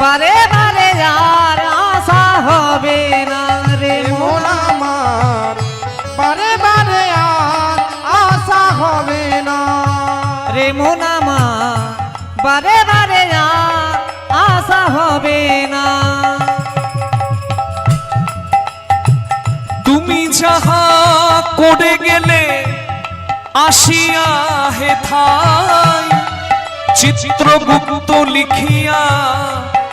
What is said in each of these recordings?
বারে বারে আর আশা হবে না রে মন আমার। বারে বারে আর আশা হবে না। রে মন আমার। বারে বারে আর আশা হবে না। তুমি যাহা করে গেলে আসিয়া হে থাই চিত্রগুপ্ত লিখিয়া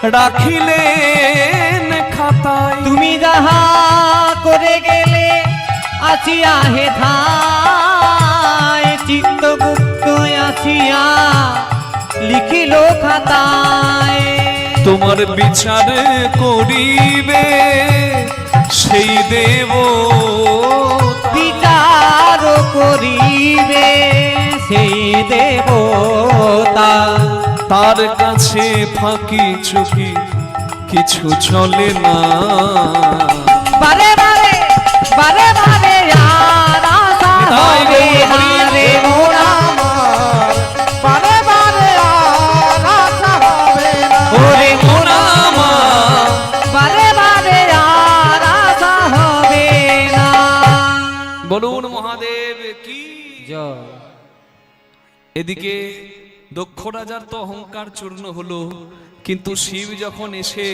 রাখিলেন খাতায়। তুমি যাহা করে গেলে আসিয়া হে ধায় চিত্তগুপ্ত আসিয়া লিখিল খাতায়। তোমার বিচার করিবে সেই দেব। বিচার করিবে সেই দেবতা। তার কাছে ফাঁকি চুকি কিছু চলে না। বারে বারে বারে বারে বলুন মহাদেব কি? জয়। এদিকে দক্ষ রাজার তো অহংকার চূর্ণ হলো। কিন্তু শিব যখন এসে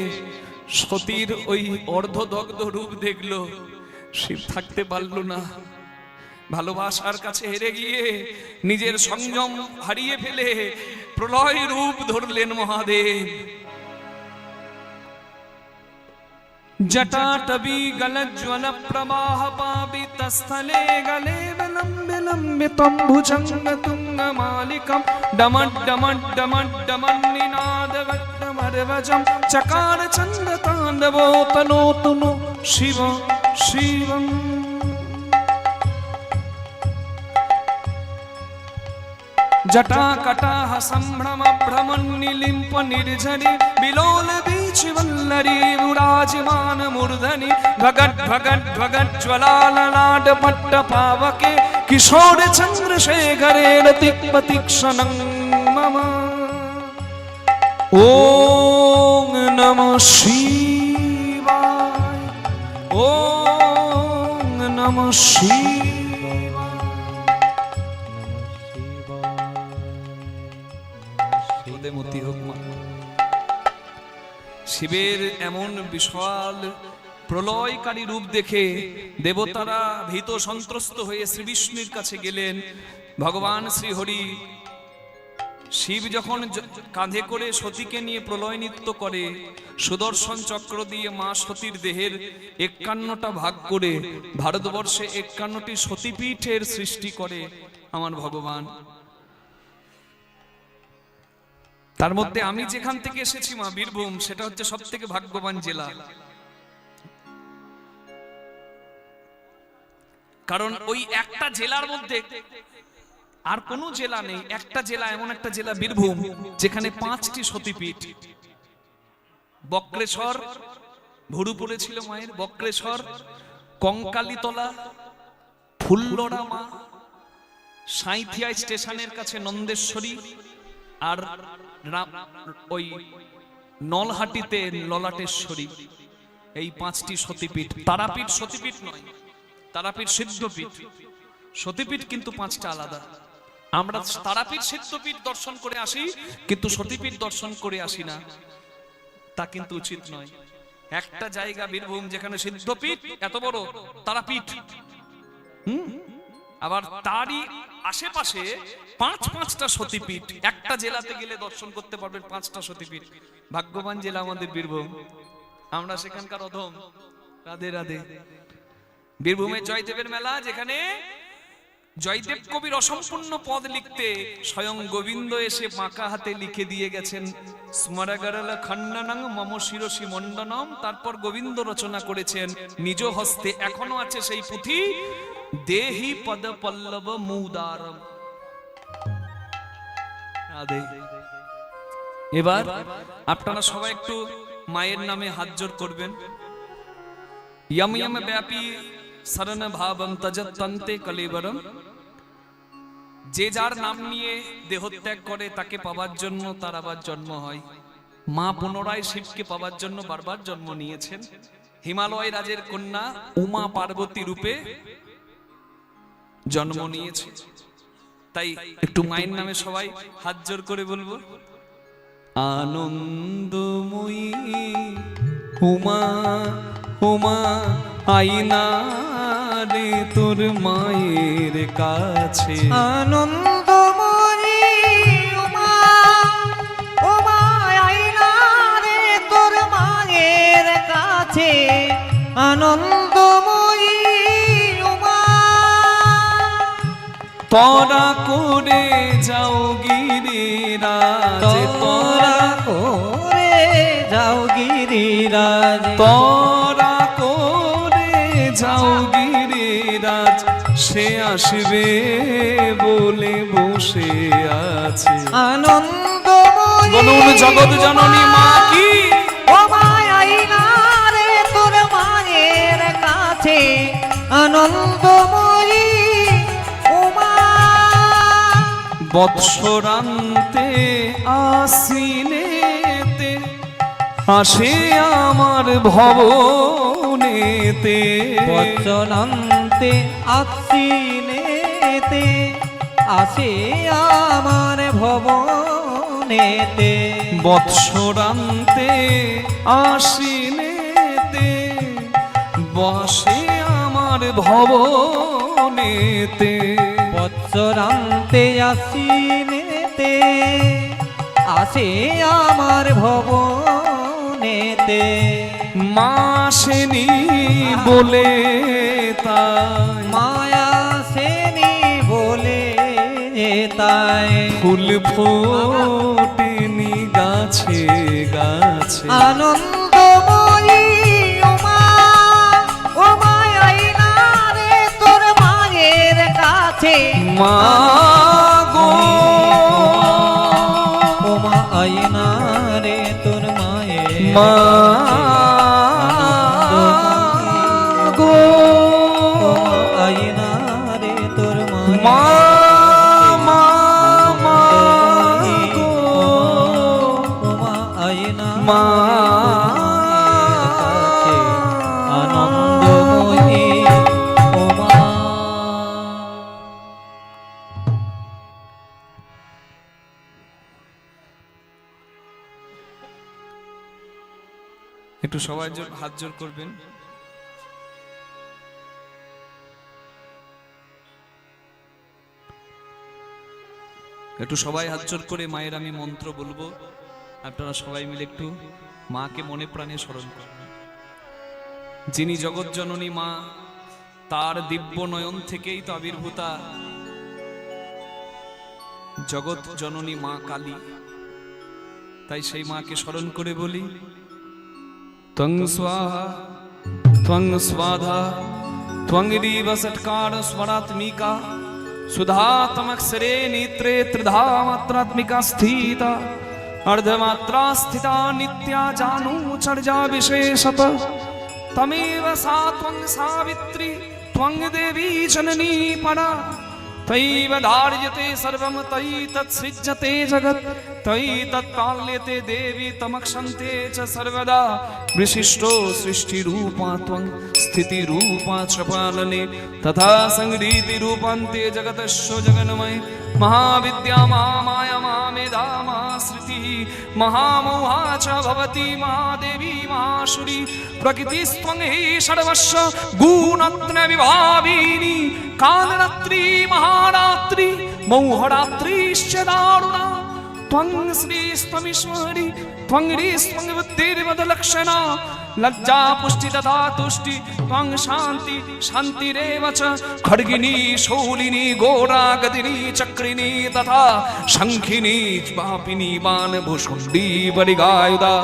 সতীর ওই অর্ধদগ্ধ রূপ দেখল, শিব থাকতে পারল না। ভালোবাসার কাছে হেরে গিয়ে নিজের সংযম হারিয়ে ফেলে প্রলয় রূপ ধরলেন মহাদেব। জটা টবি গলজ্জ্বল প্রবাহ পাবি তস্থলে গলে लम्बितं भुजङ्गतुङ्गमालिकं ङ्गतुङ्गमालिकं डमन् नो शिव शिवम् जटाकटाः सम्भ्रमभ्रमन्निलिम्प निर्जनि बिलोलि बीचिवल्लरी विराजमान मूर्धनि भगत् भगत् भगत् ज्वलाललाट पट्ट पावके किशोर चन्द्रशेखरे रतिक्पतिक्षणं मम ॐ नमः शिवाय ॐ नमः शिवाय উদয়মতি হোক মা। শিবের এমন বিশাল প্রলয়কারী রূপ দেখে দেবতারা ভীত সন্ত্রস্ত হয়ে শ্রী বিষ্ণুর কাছে গেলেন। ভগবান শ্রী হরি শিব যখন কাঁধে করে সতীকে নিয়ে প্রলয় নৃত্য করে, সুদর্শন চক্র দিয়ে মা সতীর দেহের একান্নটা ভাগ করে ভারতবর্ষে একান্নটি সতীপীঠের সৃষ্টি করে। আমার ভগবান তার মধ্যে আমি যেখান থেকে এসেছি মা বীরভূম সেটা হচ্ছে সব থেকে ভাগ্যবান জেলা। কারণ ওই একটা জেলার মধ্যে আর কোনো জেলা নেই একটা জেলা এমন একটা জেলা বীরভূম যেখানে পাঁচটি সতীপীঠ। বক্রেশ্বর ভুরুপুরে ছিল মায়ের বক্রেশ্বর কঙ্কালীতলা ফুল্লরা মা সাঁইথিয়া স্টেশনের কাছে নন্দেশ্বরী আর ওই নলহাটিতে ললাটেশ্বরী। এই পাঁচটি সতীপীঠ তারাপীঠ সতীপীঠ নয়, তারাপীঠ সিদ্ধপীঠ। সতীপীঠ কিন্তু পাঁচটা আলাদা। আমরা তারাপীঠ সিদ্ধপীঠ দর্শন করে আসি, কিন্তু সতীপীঠ দর্শন করে আসি না। তা কিন্তু উচিত নয়। একটা জায়গা বীরভূম যেখানে সিদ্ধপীঠ এত বড়, তারাপীঠ। আবার তারই আশেপাশে পাঁচ পাঁচটা সতীপীঠ, একটা জেলাতে গেলে দর্শন করতে পারবেন পাঁচটা সতীপীঠ। ভাগ্যবান জেলা আমাদের বীরভূম। আমরা সেখানকার অধম। রাধে রাধে। বীরভূমের জয়দেবের মেলা, যেখানে জয়দেব কবির অসম্পূর্ণ পদ লিখতে স্বয়ং গোবিন্দ এসে বাঁকা হাতে লিখে দিয়ে গেছেন স্মরাগারালা খণ্ডনং মম শিরসি মণ্ডনম। তারপর গোবিন্দ রচনা করেছেন, নিজ হস্তে এখনও আছে সেই পুঁথি దేహి పద పల్లవ మూదారం এবার আপনারা সবাই একটু মায়ের নামে হাত জোর করবেন। ইয়ম ইয়ম ব্যাপী শরণ ভাবম তজতন্তে কলেবরম। যে যার নাম নিয়ে দেহত্যাগ করে তাকে পাবার জন্য তার আবার জন্ম হয়। মা পুনরায় শিবকে পাবার জন্য বারবার জন্ম নিয়েছেন। হিমালয় রাজের কন্যা উমা পার্বতী রূপে জন্ম নিয়েছে। তাই একটু মায়ের নামে সবাই হাত জোর করে বলব। আনন্দময়ী, উমা হুমা আইনা রে তোর মায়ের কাছে। আনন্দময়ী তরা করে যাও গিরিরাজ তোরা তরা করে যাও গিরিরাজ। তরা করে যাও গিরিরাজ সে আসবে বলে বসে আছে। আনন্দ বলুন জগৎ জননী মা কি বৎসরান্তে আসিনেতে আসে আমার ভবনেতে। বৎসরান্তে আছিনেতে আসে আমার ভবনেতে। বৎসরান্তে আসিনেতে বসে আমার ভবনেতে। বৎসরান্তে আসিনেতে আসে আমার ভবনেতে। মাসেনি বলে তাই। মায়া সেনি বলে তাই। ফুল ফোটেনি গাছে গাছে। আনন্দময়ী একটু সবাই হাত জোর করবেন। একটু সবাই হাত জোর করে মায়ের আমি মন্ত্র বলব। আপনারা সবাই মিলে একটু মাকে মনে প্রাণে স্মরণ করবেন যিনি জগৎ জননী মা, তার দিব্য নয়ন থেকেই তো আবির্ভূতা। জগৎ জননী মা কালী। তাই সেই মাকে স্মরণ করে বলি त्वं स्वाहा त्वं स्वाधा सत्कार स्वरात्मिका सुधातमक्षरे नेत्रे त्रिधा मात्रात्मिका स्थिता अर्धमात्रा स्थिता नित्या जानू चर्जा विशेषत तमेव सा त्वं सावित्री त्वं देवी जननी परा तैव धार्यते सर्वं तयि तत्सृज्यते जगत् तयि तत्पाल्यते देवी तमक्षन्ते च सर्वदा विशिष्टो सृष्टिरूपा त्वं स्थितिरूपा च पालने तथा सङ्गीतिरूपान्ते जगतस्यो जगन्मय महाविद्या महामाया मामेधा महाश्रुतिः महामोहा च भवति महादेवी महाशुरी प्रकृतिस्त्वं हि सर्वस्व गुणत्रयविभाविनी कालरात्रि महारात्रि मौहरात्रिश्च दारुणा त्वं श्रीस्त्वमीश्वरी त्वं ह्रीस्त्वं बुद्धिर्वदलक्षणा লজ্জা পুষ্টিদা তুষ্টি, ত্বং শান্তি শান্তিরেব চ খড়গিনী, শৌলিনী, গৌরাগদিনী চক্রিনী তথা শঙ্খিনী বাপিনী বান ভূষুণ্ডী বলিগায়ুদা।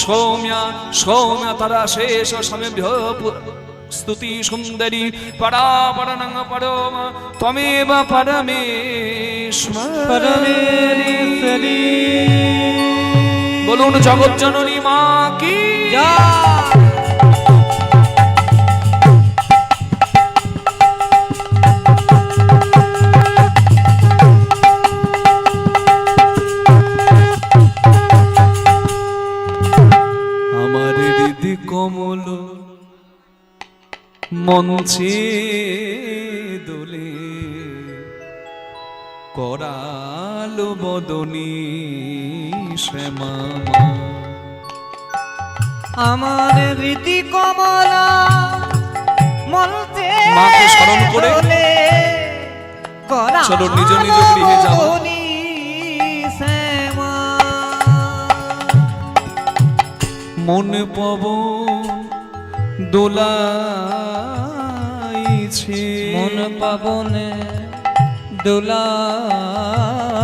সৌম্যা সৌম্যা তারা শেষ সমেভ্য স্তুতি সুন্দরী পরাপরণং পরম, ত্বমেব পরমেশ্বরী। বলুন জগৎ জননী মা কি? যা। হৃদি কমল মঞ্চে দোলে করালো বদনী শ্যামা আমার রীতি কমলা মনতে মাকে স্মরণ করে চলো নিজ নিজ গৃহে শ্যামা। মন পব দোলাইছে। মন পাবনে দোলাইছে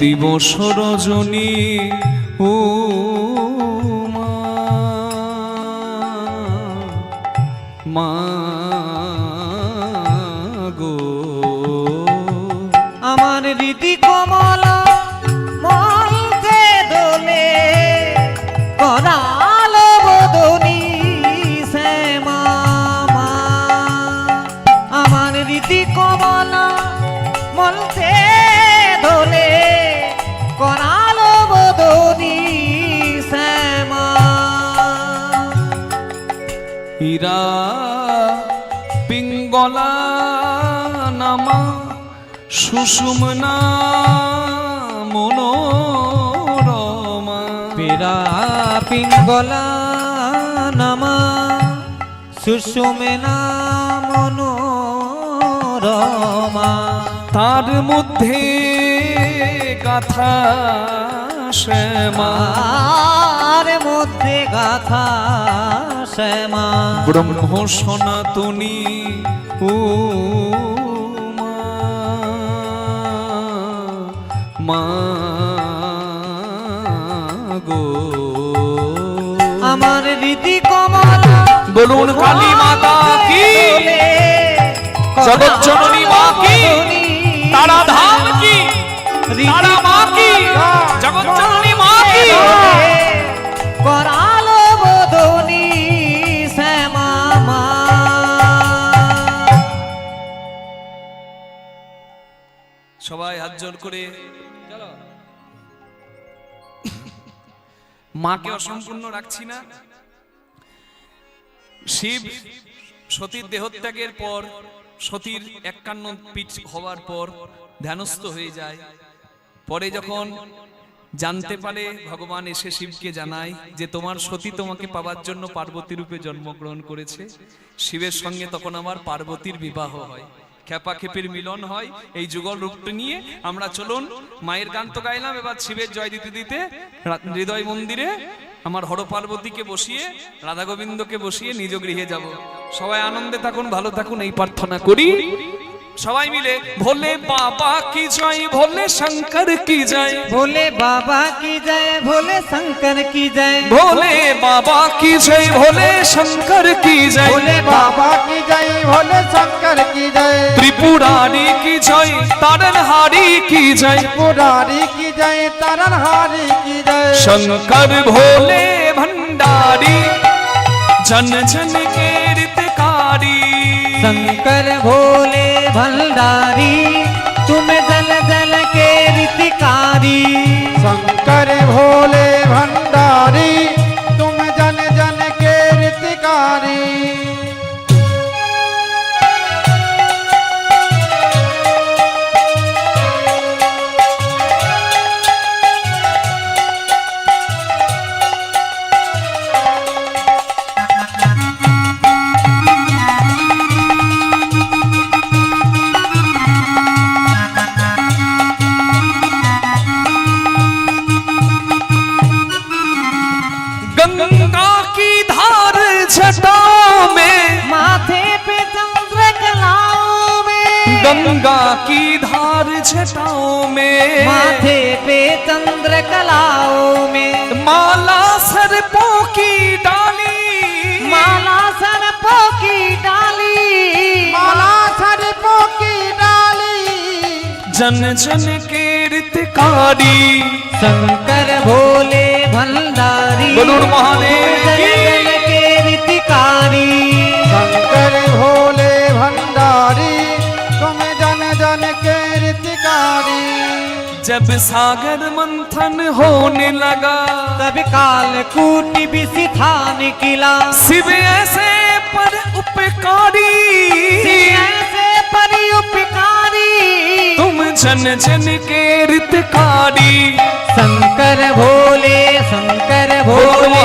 দিবস রজনী ও মা সুষুমনা মনোরমা। পেরা পিঙ্গলা নামা। সুষুমেনা মনোরমা। তার মধ্যে গাথা শ্যামা। মধ্যে গাথা শ্যামা। ব্রহ্ম সনাতনী ও মা গো আমার রীতি কমলা বলুন কালী মাতা কি? জগৎ জননী মা কি? তারা ধাম কি? তারা মা কি? জগৎ জননী মা কি? করালো বদনি শ্যামা মা। সবাই হাত জোর করে মাকে অসম্পূর্ণ রাখছি না। শিব সতীর দেহত্যাগের পর সতীর একান্ন পিঠ হওয়ার পর ধ্যানস্থ হয়ে যায়। পরে যখন জানতে পারে ভগবান এসে শিবকে জানায় যে তোমার সতী তোমাকে পাওয়ার জন্য পার্বতী রূপে জন্মগ্রহণ করেছে শিবের সঙ্গে তখন আমার পার্বতীর বিবাহ হয়। খেপা খেপির মিলন হয়, এই যুগল রূপটি নিয়ে আমরা চলুন, মায়ের গান তো গাইলাম, এবার শিবের জয় দিতে দিতে হৃদয় মন্দিরে আমার হর পার্বতীকে বসিয়ে রাধা গোবিন্দকে বসিয়ে নিজ গৃহে যাব। সবাই আনন্দে থাকুন, ভালো থাকুন, এই প্রার্থনা করি। সবাই মিলে ভোলে বাবা কি জয় ভোলে শঙ্কর কি জয়। ভোলে বাবা কি জয় ভোলে শঙ্কর কি জয়। ভোলে বাবা কি জয় ভোলে শঙ্কর কি জয়। ভোলে বাবা কি জয় ভোলে শঙ্কর কি জয়। ত্রিপুরারি কি জয় তারনহারি কি জয়। ত্রিপুরারি কি জয় তারনহারি কি জয়। শঙ্কর ভোলে ভণ্ডারি জন জন কে রিতকারি। শঙ্কর ভোলে भंडारी तुम जल जल के रितिकारी। शंकर भोले भंडारी जन जन के रितकारी शंकर भोले भंडारी। बोलून महादेव जल की। जल शंकर भोले भंडारी तुम जन जन के रीतिकारी जब सागर मंथन होने लगा। तब काल कूटी बिसी था निकला शिव ऐसे पर उपकारी। ऐसे परि उपकारी। जन जन के रित रितकारी। शंकर भोले शंकर भोले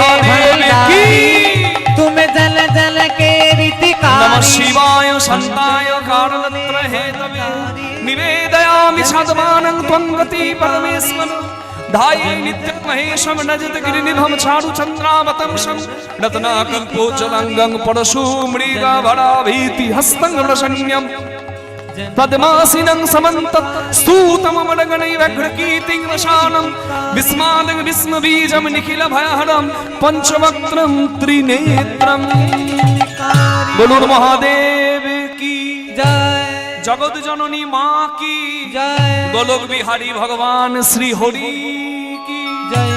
तुम जल जल के रित रितकारी शिवाय संताय कारणत्र हे तवे। निवेदयामि सद्मानं त्वं गति परमेश्वर। धाये नित्यमहेशं नजतगिरिनिभं चारुचन्द्रावतंशं रत्नाकल्पोचलङ्गं परशु भीति हस्तं प्रसन्यम् पद्मासिनं समन्तत् स्तूतममडगणैव्यघ्रकीर्तिं रशानं विस्मादं विस्मबीजं निखिलभयहरं पञ्चवक्त्रं त्रिनेत्रम् বলুন মহাদেব কি जय জগৎ জননী মা কি जय গোলক বিহারী ভগবান শ্রী হরি কি जय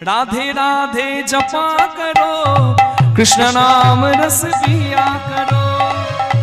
রাধে রাধে জপা করো কৃষ্ণ নাম রস পিয়া করো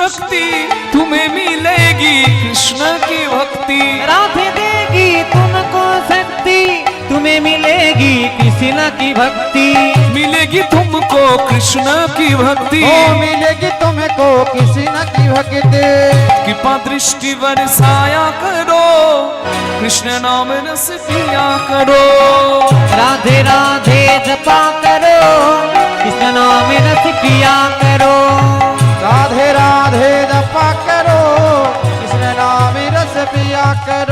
शक्ति तुम्हें मिलेगी कृष्ण की भक्ति। राधे देगी तुमको शक्ति। तुम्हें मिलेगी कृष्ण की भक्ति। मिलेगी तुमको कृष्ण की भक्ति। ओ मिलेगी तुमको किसी न की भक्ति। कृपा दृष्टि बरसाया करो कृष्ण नाम रस पिया करो। राधे राधे जपा करो कृष्ण नाम रस पिया करो। राधे राधे जपा करो कृष्ण नाम रस पिया करो।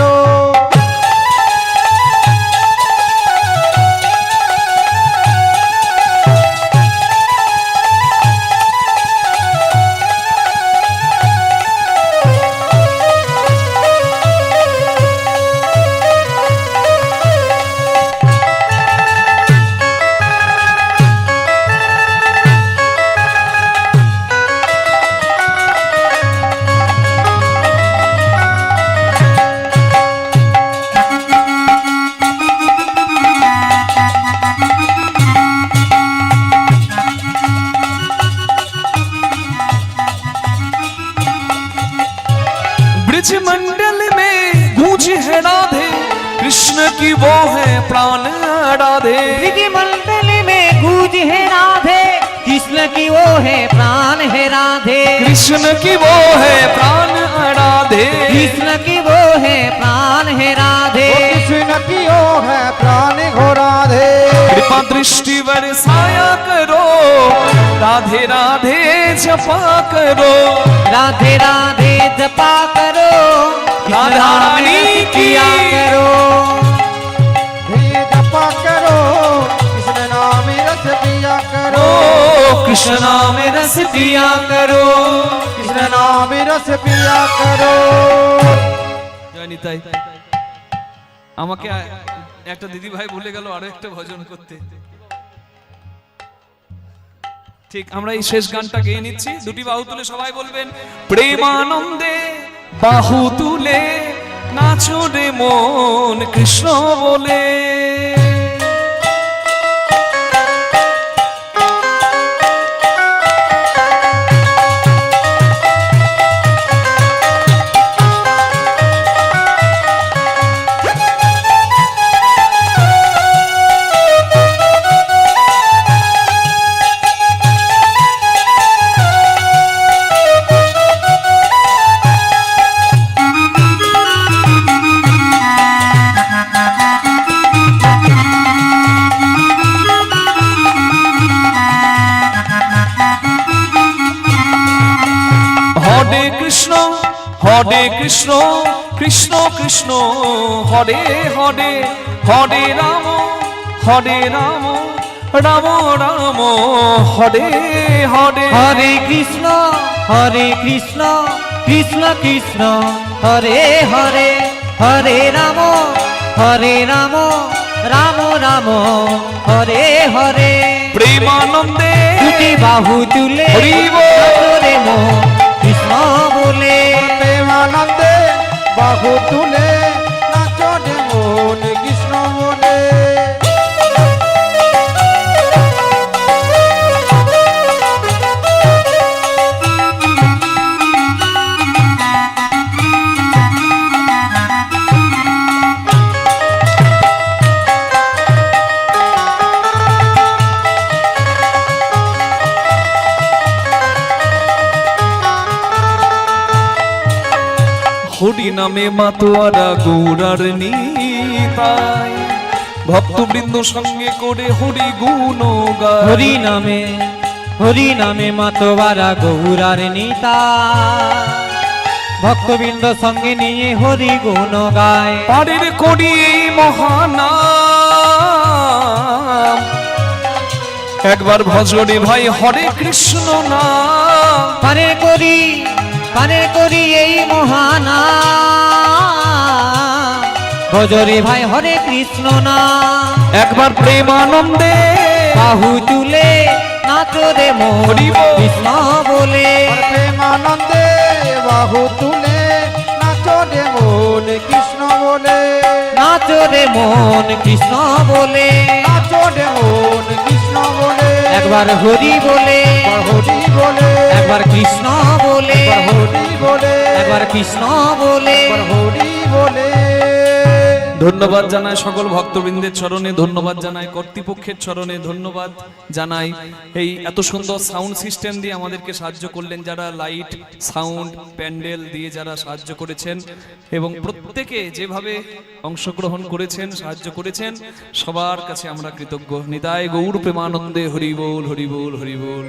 प्राण घो राधे कृपा दृष्टि बरसाया करो राधे राधे जपा करो राधे राधे जपा करो कृष्ण राधा नाम रानी रस की। पिया करो हे जपा करो कृष्ण नाम रस पिया करो ओ कृष्ण नाम रस पिया करो कृष्ण नाम रस पिया करो জয় নিতাই আমাকে একটা দিদি ভাই ভুলে গেল আরও একটা ভজন করতে। ঠিক, আমরা এই শেষ গানটা গেয়ে নিচ্ছি। দুটি বাহু তুলে সবাই বলবেন, প্রেমানন্দে বাহু তুলে নাচো রে মন কৃষ্ণ বলে। কৃষ্ণ কৃষ্ণ কৃষ্ণ হরে হরে হরে রাম হরে রাম রাম রাম হরে হরে। হরে কৃষ্ণ হরে কৃষ্ণ কৃষ্ণ কৃষ্ণ হরে হরে হরে রাম হরে রাম রাম রাম হরে হরে। প্রেমানন্দে দুটি বাহু তুলে হরি কৃষ্ণ বলে প্রেমানন্দে বাহু তুলে নাচনে মন নামে মাতোয়ারা গৌরার নিতাই। ভক্তবৃন্দ সঙ্গে করে হরি গুণ হরি নামে হরি নামে মাতোবারা গৌরার নিতা ভক্তবৃন্দ সঙ্গে নিয়ে হরি গুণ গায়। পারের করি এই মহানাম। একবার ভজরে ভাই হরে কৃষ্ণ না পানে করি পানে করি এই মহানা। ভজরে ভাই হরে কৃষ্ণ না। একবার প্রেম প্রেমানন্দে বাহু তুলে নাচরে মো হরি কৃষ্ণ বলে। আর প্রেমানন্দে বাহু তুলে নাচো রে মন কৃষ্ণ বলে। নাচরে মন কৃষ্ণ বলে। নাচো রে মন কৃষ্ণ বলে। একবার হরি বলে। হরি বলে। একবার কৃষ্ণ বলে একবার হরি বলে একবার কৃষ্ণ বলে। একবার হরি বলে। ধন্যবাদ জানাই সকল ভক্তবৃন্দের চরণে ধন্যবাদ জানাই কর্তৃপক্ষের চরণে ধন্যবাদ জানাই এই এত সুন্দর সাউন্ড সিস্টেম দিয়ে আমাদেরকে সাহায্য করলেন যারা লাইট সাউন্ড প্যান্ডেল দিয়ে যারা সাহায্য করেছেন এবং প্রত্যেকে যেভাবে অংশগ্রহণ করেছেন সাহায্য করেছেন সবার কাছে আমরা কৃতজ্ঞ। নিতাই গৌর প্রেমানন্দে হরি বল হরি বল হরি বল।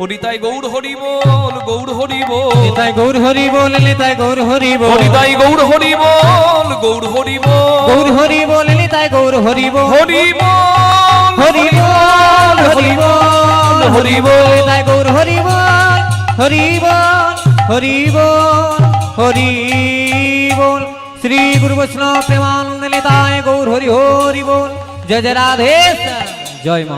হরিতাই গৌর হরি বল গৌর হরি বল। নেতাই গৌর হরি বল নেতাই গৌর হরি বল। হরিতাই গৌর হরি বল গৌর হরি বল। গৌর হরি বল নেতাই গৌর হরি বল। হরি বল হরি বল হরি বল হরি বল নেতাই গৌর হরি বল হরি বল হরি বল হরি বল। শ্রী গুরু বৈষ্ণব প্রেমানন্দ নেতায় গৌর হরি হরি বল। জয় জয় রাধে জয় মা।